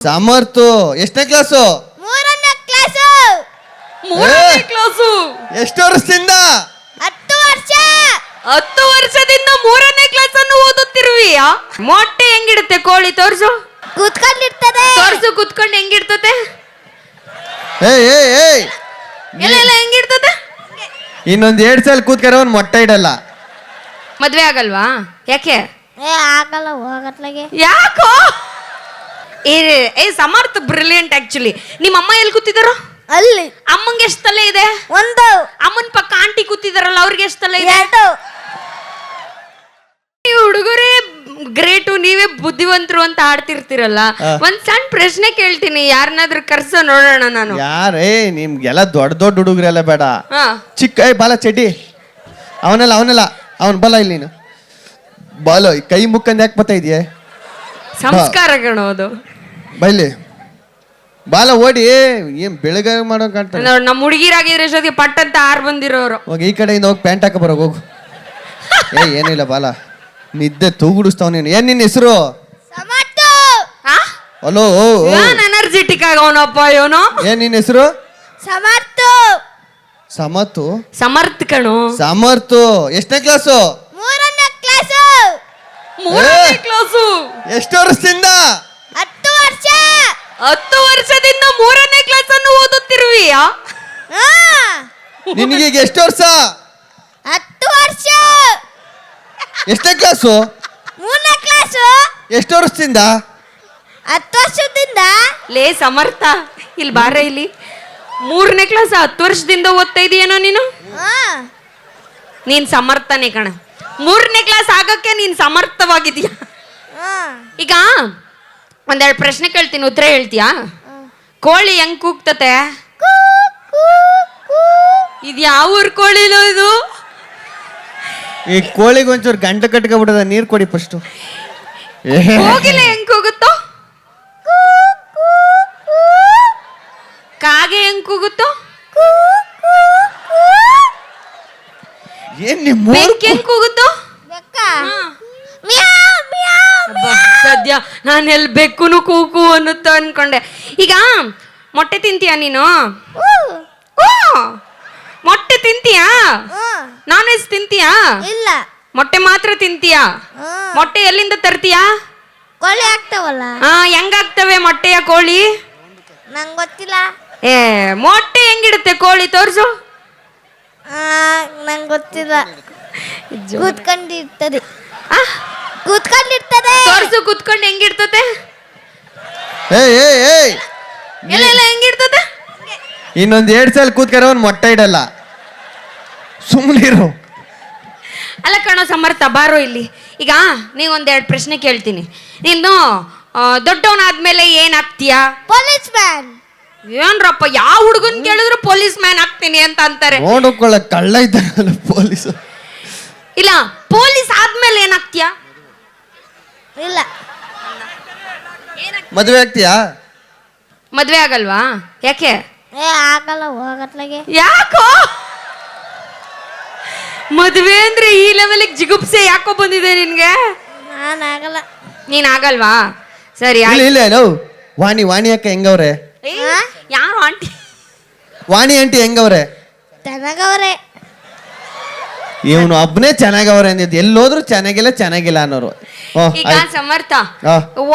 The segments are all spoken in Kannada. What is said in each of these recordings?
ಸಮರ್ಥು. ಎಷ್ಟನೇ ಕ್ಲಾಸು ಮೂರನೇ ಕ್ಲಾಸು ಮೂರನೇ ಏ! ಕ್ಲಾಸು ಎಷ್ಟು ವರ್ಷದಿಂದ? ಹತ್ತು ವರ್ಷ. ಹತ್ತು ವರ್ಷದಿಂದ ಮೂರನೇ ಕ್ಲಾಸ್ ಅನ್ನು ಓದುತ್ತಿರುವಿಯಾ? ಮೊಟ್ಟೆ ಹೆಂಗಿಡುತ್ತೆ ಕೋಳಿ ತೋರ್ಸು. ಕೂತ್ಕೊಂಡಿರ್ತದೆ. ತೋರ್ಸು ಕೂತ್ಕೊಂಡು ಹೆಂಗಿಡ್ತತೆ ಏಯ್ ಏ ಏಯ್ ಎಲ್ಲ ಎಲ್ಲ ಹೆಂಗಿಡ್ತತೆ ಇನ್ನೊಂದ್ ಎರಡ್ ಸಲ ಕೂತ್ಕರ ಒಂದ್ ಮೊಟ್ಟೆ ಇಡಲ್ಲ. ಮದ್ವೆ ಆಗಲ್ವಾ? ಯಾಕೆ? ಏ ಆಗಲ್ಲ ಹೋಗತ್ಲಾಗೆ. ಯಾಕೋ? ಏ ಏ ಸಮರ್ಥ ಬ್ರಿಲಿಯಂಟ್ ಆಕ್ಚುಲಿ ನಿಮ್ಮ ಅಮ್ಮ ಎಲ್ಲಿ ಕೂತಿದಾರೋ ಅಲ್ಲಿ. ಅಮ್ಮಂಗೆ ಎಷ್ಟು ತಲೆ ಇದೆ? ಒಂದು. ಅಮ್ಮನ ಪಕ್ಕ ಆಂಟಿ ಕೂತಿದಾರಲ್ಲ ಅವ್ರಿಗೆ ಎಷ್ಟು ತಲೆ ಇದೆ? ನೀವು ಹುಡುಗರೇ ಗ್ರೇಟು ನೀವೇ ಬುದ್ಧಿವಂತರು ಅಂತ ಆಡ್ತಿರ್ತೀರಲ್ಲ. ಒಂದ್ ಸಣ್ಣ ಪ್ರಶ್ನೆ ಕೇಳ್ತೀನಿ ಯಾರನ್ನಾದ್ರೂ ಕರ್ಸ ನೋಡೋಣ ನಾನು. ಯಾರೇ ನಿಮ್ಗೆಲ್ಲ ದೊಡ್ಡ ದೊಡ್ಡ ಹುಡುಗರೆಲ್ಲ ಬೇಡ. ಚಿಕ್ಕ ಏ ಬಾಲ ಚಡ್ಡಿ. ಅವನಲ್ಲ ಅವನಲ್ಲ. ಅವನ್ ಬಲ ಇಲ್ಲಿ ನೀನು. ಬಾಲ ಕೈ ಮುಕ್ಕಂದ್ ಯಾಕೆ ಬರ್ತಾ ಇದೆಯೇ? ಸಂಸ್ಕಾರ ಅದು ಬೈಲಿ. ಬಾಲ ಓಡಿ ಏನ್ ಬೆಳಗ್ಗೆ ಮಾಡೋ ಕಾಣ್ತಾರೆ ನೋಡ್ ನಮ್ಮ ಹುಡುಗಿರಾಗಿದ್ರೆ ಜೊತೆಗೆ ಪಟ್ ಅಂತ ಆರ್ ಬಂದಿರೋರು. ಹೋಗಿ ಈ ಕಡೆಯಿಂದ ಹೋಗಿ ಪ್ಯಾಂಟ್ ಹಾಕ ಬರೋ ಹೋಗು. ಏ ಏನಿಲ್ಲ ಬಾಲ. ನಿದ್ದೆ ತೂಗುಡಿಸ್ತಾವ ನೀನು. ಏನ್ ನಿನ್ನ ಹೆಸರು? ಸಮರ್ಥ! ಹಲೋ ಓ ಓ. ಏನ್ ಎನರ್ಜೆಟಿಕ್ ಆಗವನಪ್ಪ ಇವನು? ಏನ್ ನಿನ್ನ ಹೆಸರು? ಸಮರ್ಥ! ಸಮತ್ತು ಸಮರ್ಥ ಕಣು. ಸಮರ್ಥ. ಎಷ್ಟನೇ ಕ್ಲಾಸು ಮೂರನೇ! ಕ್ಲಾಸು. ಎಷ್ಟು ವರ್ಷದಿಂದ? ಹತ್ತು ವರ್ಷ. ಹತ್ತು ವರ್ಷದಿಂದ ಮೂರನೇ ಕ್ಲಾಸ್ ಅನ್ನು ಓದುತ್ತಿರುವಿಯಾ? ನಿಮಗೆ ಈಗ ಎಷ್ಟು ವರ್ಷ? ಹತ್ತು ವರ್ಷ. ಎಷ್ಟೇ ಕ್ಲಾಸು? ಮೂರನೇ ಕ್ಲಾಸು. ಎಷ್ಟು ವರ್ಷದಿಂದ? ಹತ್ತು ವರ್ಷದಿಂದ. ಲೇ ಸಮರ್ಥ ಇಲ್ಲಿ ಬಾರ ಇಲ್ಲಿ. ಮೂರನೇ ಕ್ಲಾಸ್ ಹತ್ತು ವರ್ಷದಿಂದ ಓದ್ತಾ ಇದೀಯೇನೋ ನೀನು? ಹಾ. ನೀನ್ ಸಮರ್ಥನೆ ಕಣ. ಮೂರನೇ ಕ್ಲಾಸ್ ಆಗಕ್ಕೆ ನೀನ್ ಸಮರ್ಥವಾಗಿದೀಯ? ಹಾ ಈಗ ಒಂದೆರಡು ಪ್ರಶ್ನೆ ಕೇಳ್ತೀನಿ ಉತ್ತರ ಹೇಳ್ತೀಯಾ? ಕೋಳಿ ಹೆಂಗ್ ಕೂಗ್ತತೆ? ಕೂ ಕೂ ಕೂ. ಇದು ಯಾವ ಊರ್ ಕೋಳಿಲೋ ಇದು? ಈ ಕೋಳಿಗೆ ಒಂಚೂರು ಗಂಟೆ ಕಟ್ಕೊಬಿಟ್ಟದ ನೀರು ಕೊಡಿ ಫಸ್ಟು ಕೋಗಿಲೆ ಹೆಂಗ್ ಕೂಗುತ್ತೋ? ಕಾಗೆ ಹೆಂಗ್ ಕೂಗುತ್ತೋ? ಏನ್ ನಿಮ್ಮ ಬೆಂಕಿ ಹೆಂಗ್ ಕೂಗುತ್ತೋ? ಸದ್ಯ ನಾನು ಎಲ್ಲಿ ಬೆಕ್ಕುನು ಕೂಕು ಅನ್ನುತ್ತ ಅನ್ಕೊಂಡೆ. ಈಗ ಮೊಟ್ಟೆ ತಿಂತೀಯಾ ನೀನು? ಮೊಟ್ಟೆ ತಿಂತೀಯಾ? Non veg ತಿಂತೀಯಾ? ಇಲ್ಲ. ಮೊಟ್ಟೆ ಮಾತ್ರ ತಿಂತೀಯಾ? ಮೊಟ್ಟೆ ಎಲ್ಲಿಂದ ತರ್ತೀಯಾ? ಕೋಳಿ ಆಗ್ತಾವಲ್ಲ ಹಾ ಹೆಂಗಾಗ್ತವೆ ಮೊಟ್ಟೆಯ ಕೋಳಿ? ನಂಗೆ ಗೊತ್ತಿಲ್ಲ. ಏ ಮೊಟ್ಟೆ ಹೆಂಗಿಡುತ್ತೆ ಕೋಳಿ? ತೋರಿಸು. ನಂಗೆ ಗೊತ್ತಿಲ್ಲ. ಕೂತ್ಕೊಂಡಿರ್ತದೆ. ಆ, ಕೂತ್ಕೊಂಡಿರ್ತದೆ. ತೋರ್ಸು ಕೂತ್ಕೊಂಡು ಹೆಂಗಿಡ್ತತೆ ಏ ಏ ಏಯ್. ಎಲ್ಲ ಎಲ್ಲ ಹೆಂಗಿಡ್ತತೆ ಇನ್ನೊಂದು ಎರಡ್ ಸಲ ಕೂತ್ಕರ ಅವ್ನು ಮೊಟ್ಟೆ ಇಡಲ್ಲ. ಸುಮ್ಮನಿರು ಅಲ್ಲ ಕಣೋ ಸಮರ್ಥ ಬಾರೋ ಇಲ್ಲಿ. ಈಗ ನೀವು ಒಂದೆರಡು ಪ್ರಶ್ನೆ ಕೇಳ್ತೀನಿ. ನೀನು ದೊಡ್ಡವನಾದ್ಮೇಲೆ ಏನಾಗ್ತೀಯಾ ಪೊಲೀಸ್ ಮ್ಯಾನ್ ಏನ್ರಪ್ಪ ಯಾವ ಹುಡುಗನ್ ಕೇಳಿದ್ರು ಪೊಲೀಸ್ ಮ್ಯಾನ್ ಆಗ್ತೀನಿ ಅಂತ ಅಂತಾರೆ. ನೋಡಕೊಳ್ಳ ಕಳ್ಳ ಇದ್ದಾರಲ್ಲ ಪೊಲೀಸ್. ಇಲ್ಲ ಪೊಲೀಸ್ ಆದ್ಮೇಲೆ ಏನಾಗ್ತೀಯಾ ಇಲ್ಲ. ಮದುವೆ ಆಗ್ತೀಯಾ? ಮದ್ವೆ ಆಗಲ್ವಾ? ಯಾಕೆ? ಏ ಆಗಲ್ಲ ಹೋಗತ್ಲಾಗೆ. ಯಾಕೋ? ಮದ್ವೆ ಅಂದ್ರೆ ಈ ಲೆವೆಲಿಗೆ ಜಿಗುಪ್ಸೆ ಯಾಕೋ ಬಂದಿದೆ ನಿನ್ಗೆ? ನಾನು ಆಗಲ್ಲ. ನೀನ್ ಆಗಲ್ವಾ? ಸರಿ ಇಲ್ಲ ಆಯ್ತು. ಇಲ್ಲ ವಾಣಿ ವಾಣಿ ಅಕ್ಕ ಹೆಂಗವ್ರೆ? ಏ, ಯಾರು ಆಂಟಿ? ವಾಣಿ ಆಂಟಿ ಹೆಂಗವ್ರೆ? ಚೆನ್ನಾಗವ್ರೆ. ಇವನು ಒಬ್ಬನೇ ಚೆನ್ನಾಗವ್ರೆ ಅಂದಿದ್ದು. ಎಲ್ಲೋದ್ರು ಚೆನ್ನಾಗಿಲ್ಲ ಚೆನ್ನಾಗಿಲ್ಲ ಅನ್ನೋರು. ಈಗ. ಸಮರ್ಥ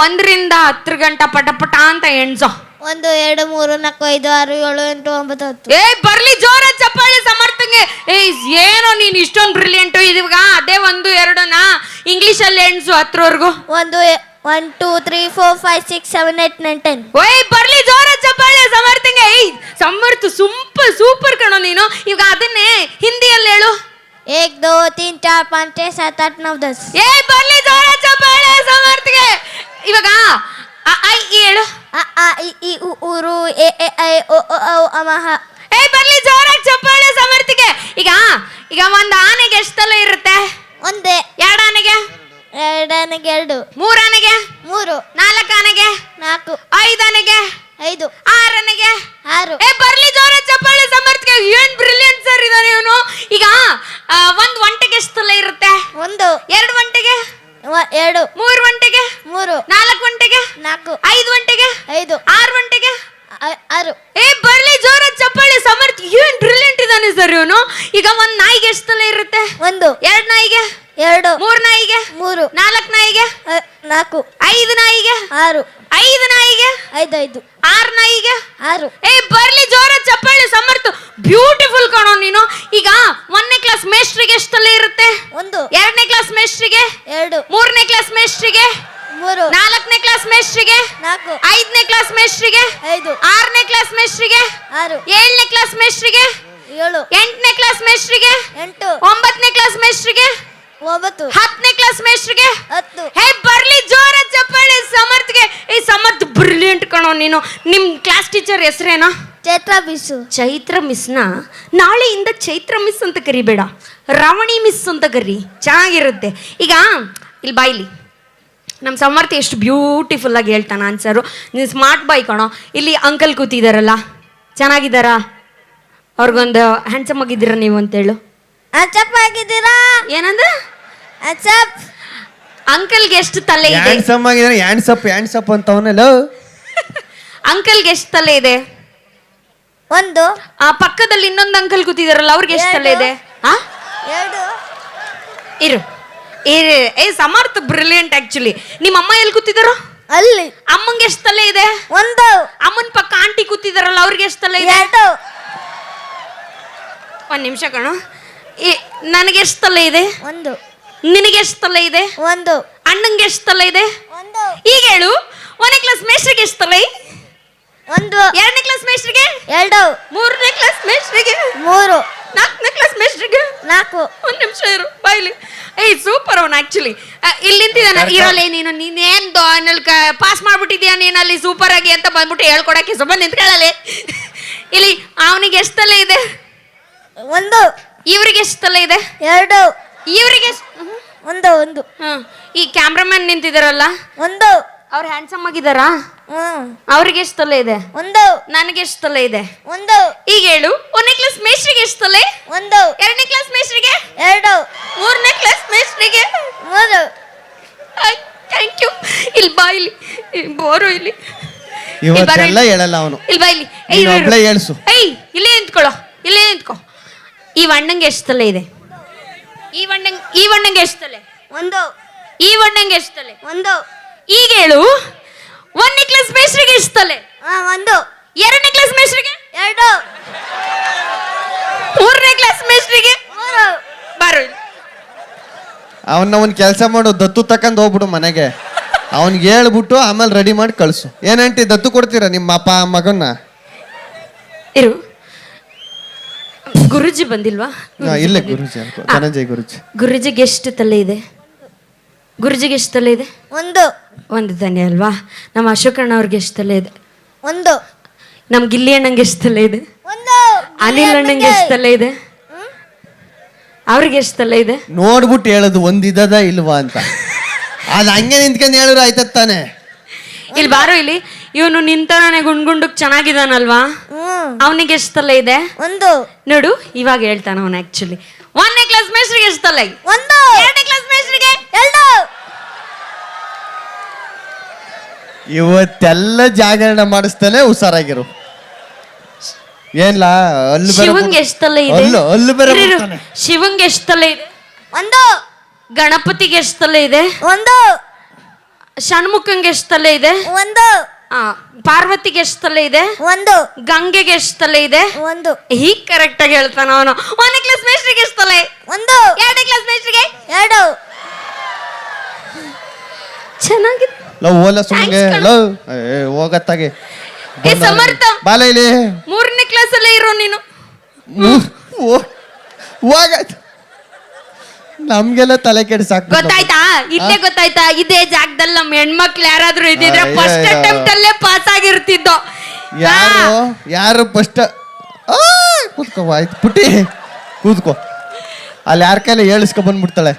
ಒಂದ್ರಿಂದ ಹತ್ತು ಗಂಟ ಪಟ ಪಟ ಅಂತ ಎಣ್ಸೋ. ಒಂದು ಎರಡು ಮೂರು ನಾಲ್ಕು ಐದು ಆರು ಏಳು ಎಂಟು ಒಂಬತ್ತು ಹತ್ತು. ಏ ಬರ್ಲಿ ಜೋರ ಚಪ್ಪಾಳೆ ಸಮರ್ಥಂಗೆ. ಏಯ್ ಏನೋ ನೀನ್ ಇಷ್ಟೊಂದು ಬ್ರಿಲಿಯಂಟ್ ಇವಾಗ ಅದೇ ಒಂದು ಎರಡನ ಇಂಗ್ಲಿಷ್ ಅಲ್ಲಿ ಎಣ್ಸು ಹತ್ರವರೆಗೂ ಒಂದು one two three four five six seven eight nine ten ಓಯ್ ಬರ್ಲಿ ಜೋರ ಚಪ್ಪಾಳೆ ಸಮರ್ಥಂಗೆ. ಏಯ್ ಸಮರ್ಥ ಸೂಪರ್ ಸೂಪರ್ ಕಣೋ ನೀನು. ಇವಾಗ ಅದನ್ನೇ ಹಿಂದಿಯಲ್ಲಿ ಹೇಳು. एक दो तीन चार पाँच छः सात आठ नौ दस ಏ ಬರ್ಲಿ ಜೋರ ಚಪ್ಪಾಳೆ ಸಮರ್ಥಗೆ ಇವಾಗ ಅ, ಐ, ಈ ಹೇಳು अ आ इ ई उ ऊ रू ए ए ऐ ओ ओ औ अमः ಏ ಬರ್ಲಿ ಜೋರಾಗಿ ಚಪ್ಪಾಳೆ ಸಮರ್ಥಿಗೆ ಈಗ ಈಗ ಒಂದ್ ಆನೆಗೆ ಎಷ್ಟು ತಲೆ ಇರುತ್ತೆ ಒಂದೇ ಎರಡು ಆನೆಗೆ ಎರಡನಿಗೆ ಎರಡು ಮೂರ್ ಆನೆಗೆ ಮೂರು ನಾಲ್ಕು ಆನೆಗೆ ನಾಲ್ಕು ಒಂದು. ಎರಡ್ ನಾಯಿಗೆ? ಎರಡು. ಮೂರ್ ನಾಯಿಗೆ? ಮೂರು. ನಾಲ್ಕ್ ನಾಯಿಗೆ? ನಾಲ್ಕು. ಐದು ನಾಯಿಗೆ? ಆರು. ಐದು ನಾಯಿಗೆ? ಐದು ಐದು ಆರ್ ನಾಯಿಗೆ? ಆರು. ಏ ಬರ್ಲಿ ಜೋರ ಚಪ್ಪಾಳೆ ಸಮರ್ಥ. ಬ್ಯೂಟಿಫುಲ್ ಕಾಣೋ ನೀನು. ಈಗ ಒಂದನೇ ಕ್ಲಾಸ್ ಮೇಸ್ಟ್ರಿಗೆ ಎಷ್ಟಲ್ಲಿ ಇರುತ್ತೆ? ಒಂದು. ಎರಡನೇ ಕ್ಲಾಸ್ ಮೇಸ್ಟ್ರಿಗೆ ಎರಡು. ಮೂರನೇ ಕ್ಲಾಸ್ ಮೇಸ್ಟ್ರಿಗೆ ಮೂರು. ನಾಲ್ಕನೇ ಕ್ಲಾಸ್ ಮೇಸ್ಟ್ರಿಗೆ ನಾಲ್ಕು. ಐದನೇ ಕ್ಲಾಸ್ ಮೇಸ್ಟ್ರಿಗೆ ಐದು. ಆರನೇ ಕ್ಲಾಸ್ ಮೇಸ್ಟ್ರಿಗೆ ಆರು. ಏಳನೇ ಕ್ಲಾಸ್ ಮೇಸ್ಟ್ರಿಗೆ ಏಳು. ಎಂಟನೇ ಕ್ಲಾಸ್ ಮೇಸ್ಟ್ರಿಗೆ ಎಂಟು. ಒಂಬತ್ತನೇ ಕ್ಲಾಸ್ ಮೇಸ್ಟ್ರಿಗೆ ಒಂಬತ್ತು. ಹತ್ತನೇ ಕ್ಲಾಸ್ ಮೇಸ್ಟ್ರಿಗೆ ಹತ್ತು. ಹೇ ಬರ್ಲಿ ಜೋರ ಚಪ್ಪಾಳೆ ಸಮರ್ಥ್ಗೆ. ಈ ಸಮರ್ಥ್ ಬ್ರಿಲಿಯಂಟ್ ಕಣೋ ನೀನು. ನಿಮ್ ಕ್ಲಾಸ್ ಟೀಚರ್ ಹೆಸರೇನಾ? ಚೈತ್ರ ಮಿಸ್ಸು ಚೈತ್ರ ಮಿಸ್ನ? ನಾಳೆಯಿಂದ ಚೈತ್ರ ಮಿಸ್ ಅಂತ ಕರಿಬೇಡ. ರಾವಣಿ ಮಿಸ್ ಅಂತ ಕರಿ. ಚೆನ್ನಾಗಿರುತ್ತೆ. ಈಗ ಇಲ್ಲಿ. ಬಾಯ್ಲಿ ನಮ್ಮ ಸಮರ್ಥ ಎಷ್ಟು ಬ್ಯೂಟಿಫುಲ್ ಆಗಿ ಹೇಳ್ತಾನ ಆನ್ಸರು ನೀನು ಸ್ಮಾರ್ಟ್ ಬಾಯ್ ಕಣೋ. ಇಲ್ಲಿ ಅಂಕಲ್ ಕೂತಿದಾರಲ್ಲ. ಚೆನ್ನಾಗಿದ್ದಾರಾ? ಅವ್ರಿಗೊಂದು ಹ್ಯಾಂಡ್ಸಮ್ ಆಗಿದ್ದೀರಾ ನೀವು ಅಂತೇಳು. ಅಚ್ಚಪ್ಪ ಆಗಿದ್ದೀರಾ? ಏನಂದ? ಅಚ್ಚಪ್ ಅಂಕಲ್ಗೆ ಎಷ್ಟು ತಲೆ ಇದೆ? ಹ್ಯಾಂಡ್ಸಮ್ ಆಗಿದ್ರೆ ಹ್ಯಾಂಡ್ಸಪ್ ಹ್ಯಾಂಡ್ಸಪ್ ಅಂತ ಅವನಲ್ಲ ಅಂಕಲ್ಗೆ ಎಷ್ಟು ತಲೆ ಇದೆ? ಒಂದು. ಆ ಪಕ್ಕದಲ್ಲಿ ಇನ್ನೊಂದು ಅಂಕಲ್ ಕೂತಿದಾರಲ್ಲ ಅವ್ರಿಗೆ ಎಷ್ಟು ತಲೆ ಇದೆ? ಆ? ಎರಡು. ಇರು. ಇರು ಏ ಸಮರ್ಥ ಬ್ರಿಲಿಯಂಟ್ ಆಕ್ಚುಲಿ ನಿಮ್ಮ ಅಮ್ಮ ಎಲ್ಲಿ ಕೂತಿದಾರೋ? ಅಲ್ಲಿ. ಅಮ್ಮಂಗೆ ಎಷ್ಟು ತಲೆ ಇದೆ? ಒಂದು. ಅಮ್ಮನ ಪಕ್ಕ ಆಂಟಿ ಕೂತಿದಾರಲ್ಲ ಅವ್ರಿಗೆ ಎಷ್ಟು ತಲೆ ಇದೆ? ಎರಡು. ಒಂದ್ ನಿಮಿಷ ಕಣು. ಈ ನನಗೆ ಎಷ್ಟು ತಲೆ ಇದೆ? ಒಂದು. ನಿನಗೆ ಎಷ್ಟು ತಲೆ ಇದೆ? ಒಂದು. ಅಣ್ಣಂಗೆ ಎಷ್ಟು ತಲೆ ಇದೆ? ಒಂದು. ಈಗ ಹೇಳು. ಒಂದನೇ ಕ್ಲಾಸ್ ಮೇಸ್ಟ್ರಿಗೆ ಎಷ್ಟು ತಲೆ? ಒಂದು. ಎರಡನೇ ಕ್ಲಾಸ್ ಮೇಸ್ಟ್ರಿಗೆ ಎರಡು. ಮೂರನೇ ಕ್ಲಾಸ್ ಮೇಸ್ಟ್ರಿಗೆ ಮೂರು. ನಾಲ್ಕನೇ ಕ್ಲಾಸ್ ಮೇಸ್ಟ್ರಿಗೆ ನಾಲ್ಕು. ಒಂದ್ ನಿಮಿಷ ಇರು ಬಾಯ್ಲಿ. ಏಯ್ ಸೂಪರ್ ಅವನು ಆಕ್ಚುಲಿ ಇಲ್ಲಿ ನಿಂತಿದ್ದಾನೆ ಇರಲ್ಲ ನೀನು ನೀನೇನ್ ಪಾಸ್ ಮಾಡ್ಬಿಟ್ಟಿದ್ಯಾ ನೀನು ಅಲ್ಲಿ ಸೂಪರ್ ಆಗಿ ಅಂತ ಬಂದ್ಬಿಟ್ಟು ಹೇಳ್ಕೊಡಕ್ಕೆ ಸುಮ್ಮನೆ ನಿಂತ್ಕೊಳ್ಳಲೆ. ಇಲ್ಲಿ ಅವನಿಗೆ ಎಷ್ಟು ತಲೆ ಇದೆ? ಒಂದು. ಇವರಿಗೆ ಎಷ್ಟು ತಲೆ ಇದೆ? ಎರಡು. ಇವರಿಗೆ ಒಂದು ಒಂದು. ಹ್ಮ್. ಈ ಕ್ಯಾಮ್ರಾಮನ್ ನಿಂತಿದಾರಲ್ಲ? ಒಂದು. ಅವ್ರು ಹ್ಯಾಂಡ್ಸಮ್ ಆಗಿದಾರಾ ಹ್ಮ್. ಅವ್ರಿಗೆ ಎಷ್ಟು ತಲೆ ಇದೆ? ಒಂದು. ನನಗೆ ಎಷ್ಟು ತಲೆ ಇದೆ? ಒಂದು. ಈಗ ಹೇಳು. ಒಂದನೇ ಕ್ಲಾಸ್ ಮೇಸ್ಟ್ರಿಗೆ ಎಷ್ಟು ತಲೆ ಒಂದು. ಎರಡನೇ ಕ್ಲಾಸ್ ಮೇಸ್ಟ್ರಿಗೆ ಎರಡು. ಮೂರನೇ ಕ್ಲಾಸ್ ಮೇಸ್ಟ್ರಿಗೆ ಮೂರು. ಥ್ಯಾಂಕ್ ಯು ಇಲ್ಲಿ ಬಾ ಇಲ್ಲಿ. ಇಲ್ಲಿ ಬೋರು ಇಲ್ಲಿ. ಇವತ್ತೆಲ್ಲ ಹೇಳಲ್ಲ ಅವನು. ಇಲ್ಲಿ ಬಾ ಇಲ್ಲಿ. ಏಯ್, ಒಬ್ಳೇ. ಹೇಳ್ಸು. ಏಯ್ ಇಲ್ಲೇ ನಿಂತ್ಕೊಳ್ಳೋ. ಇಲ್ಲೇ ನಿಂತ್ಕೊ. ಈ ವಣ್ಣಂಗೆ ಎಷ್ಟು ತಲೆ ಇದೆ? ಈ ವಣ್ಣಂಗ್ ಈ ವಣ್ಣಂಗೆ ಎಷ್ಟು ತಲೆ? ಒಂದು. ಈ ವಣ್ಣಂಗೆ ಎಷ್ಟು ತಲೆ? ಒಂದು. ಈಗ ಹೇಳು. ಒಂದನೇ ಕ್ಲಾಸ್ ಮೇಸ್ಟ್ರಿಗೆ ಎಷ್ಟು ತಲೆ? ಒಂದು. ಎರಡನೇ ಕ್ಲಾಸ್ ಮೇಸ್ಟ್ರಿಗೆ ಎರಡು. ಮೂರನೇ ಕ್ಲಾಸ್ ಮೇಸ್ಟ್ರಿಗೆ ಮೂರು. ಬಾರು. ಅವನ್ನ ಒಂದು ಕೆಲಸ ಮಾಡು ದತ್ತು ತಕೊಂಡು ಹೋಗ್ಬಿಡು ಮನೆಗೆ. ಅವ್ನಿಗೆ ಹೇಳ್ಬಿಟ್ಟು ಆಮೇಲೆ ರೆಡಿ ಮಾಡಿ ಕಳಿಸು. ಏನಂಟಿ ದತ್ತು ಕೊಡ್ತೀರಾ ನಿಮ್ಮ ಅಪ್ಪ ಮಗನ್ನ? ಇರು. ಗುರುಜಿ ಬಂದಿಲ್ವಾ? ಇಲ್ಲ ಗುರುಜಿ ಧನಂಜಯ ಧನಂಜಯ್ ಗುರುಜಿ. ಗುರುಜಿಗೆ ಎಷ್ಟು ತಲೆ ಇದೆ? ಗುರುಜಿಗೆ ಎಷ್ಟು ತಲೆ ಇದೆ? ಒಂದು. ಒಂದು ತಲೆ ಅಲ್ವಾ? ನಮ್ಮ ಅಶೋಕಣ್ಣ ಅವ್ರಿಗೆ ಎಷ್ಟು ತಲೆ ಇದೆ? ಒಂದು. ನಮ್ ಗಿಲ್ಲಿ ಅಣ್ಣಂಗೆ ಎಷ್ಟು ತಲೆ ಇದೆ? ಒಂದು. ಅನಿಲ್ ಅಣ್ಣಂಗೆ ಎಷ್ಟು ತಲೆ ಇದೆ? ಅವ್ರಿಗೆ ಎಷ್ಟು ತಲೆ ಇದೆ? ನೋಡ್ಬಿಟ್ಟು ಹೇಳೋದು ಒಂದಿದದ ಇಲ್ವಾ ಅಂತ. ಅದು ಹಂಗೆ ನಿಂತ್ಕೊಂಡು ಹೇಳಿದ್ರು ಆಯ್ತದ ತಾನೆ. ಇಲ್ಲಿ ಬಾರೋ ಇಲ್ಲಿ. ಇವನು ನಿಂತಾನೆ ಗುಂಡ್ಗುಂಡಕ್ ಚೆನ್ನಾಗಿದಾನಲ್ವಾ? ಹ್ಮ್. ಅವನಿಗೆ ಎಷ್ಟು ತಲೆ ಇದೆ? ಒಂದು. ನೋಡು ಇವಾಗ ಹೇಳ್ತಾನ ಅವನು ಆಕ್ಚುಲಿ ಒಂದನೇ ಕ್ಲಾಸ್ ಮೇಸ್ಟ್ರಿಗೆ ಎಷ್ಟು ತಲೆ? ಒಂದು. ಎರಡನೇ ಕ್ಲಾಸ್ ಮೇಸ್ಟ್ರಿಗೆ ಎರಡು. ಇವತ್ತೆಲ್ಲ ಜಾಗರಣ ಮಾಡಿಸ್ತಾನೆ ಹುಷಾರಾಗಿರು. ಏನ್ಲಾ ಅಲ್ಲಿ ಬೇರೆ ಶಿವಂಗೆ ಎಷ್ಟು ತಲೆ ಇದೆ? ಅಲ್ಲು ಅಲ್ಲು ಬೇರೆ ಇರು, ಇರು. ಬರ್ತಾನೆ. ಶಿವಂಗೆ ಎಷ್ಟು ತಲೆ ಇದೆ? ಒಂದು. ಗಣಪತಿಗೆ ಎಷ್ಟು ತಲೆ ಇದೆ? ಒಂದು. ಷಣ್ಮುಖಂಗೆ ಎಷ್ಟು ತಲೆ ಇದೆ? ಒಂದು. ಪಾರ್ವತಿಗೆ ಎಷ್ಟು ತಲೆ ಇದೆ? ಒಂದು. ಗಂಗೆಗೆ ಎಷ್ಟು ತಲೆ ಇದೆ? ಒಂದು. ಹೀಗ್ ಕರೆಕ್ಟ್ ಆಗಿ ಹೇಳ್ತಾನ ಅವನು. ಒಂದನೇ ಕ್ಲಾಸ್ ಮೇಸ್ಟ್ರಿಗೆ ಎಷ್ಟು ತಲೆ ಒಂದು. ಎರಡನೇ ಕ್ಲಾಸ್ ಮೇಸ್ಟ್ರಿಗೆ ಎರಡು. ಚೆನ್ನಾಗಿದೆ ಲವ್ ಓಲ ಸುಮ್ಗೆ. ಲವ್ ಏ ಹೋಗತ್ತಾಗೆ. ಏ ಸಮರ್ಥ. ಬಾಲ ಇಲ್ಲಿ ಮೂರನೇ ಕ್ಲಾಸ್ ಅಲ್ಲೇ ಇರೋ ನೀನು. ಓ ಹೋಗ ನಮ್ಗೆಲ್ಲ ತಲೆ ಕೆಡಿ ಸಾಕು ಗೊತ್ತಾಯ್ತಾ? ಇಲ್ಲೇ ಗೊತ್ತಾಯ್ತಾ? ಇದೇ ಜಾಗದಲ್ಲಿ ನಮ್ಮ ಹೆಣ್ಮಕ್ಳು ಯಾರಾದ್ರೂ ಇದ್ದಿದ್ರೆ ಅಯ್ಯಯ್ಯೋ. ಫಸ್ಟ್ ಅಟೆಂಪ್ಟ್ ಅಲ್ಲೇ ಪಾಸ್ ಆಗಿರ್ತಿದ್ದೋ. ಯಾರು? ಯಾರು ಫಸ್ಟ್ ಕೂತ್ಕೋ ಆಯ್ತು. ಪುಟ್ಟಿ ಕೂತ್ಕೋ. ಅಲ್ಲಿ ಯಾರ ಕೈಲಿ ಹೇಳಿಸ್ಕೊ ಬಂದ್ಬಿಡ್ತಾಳೆ?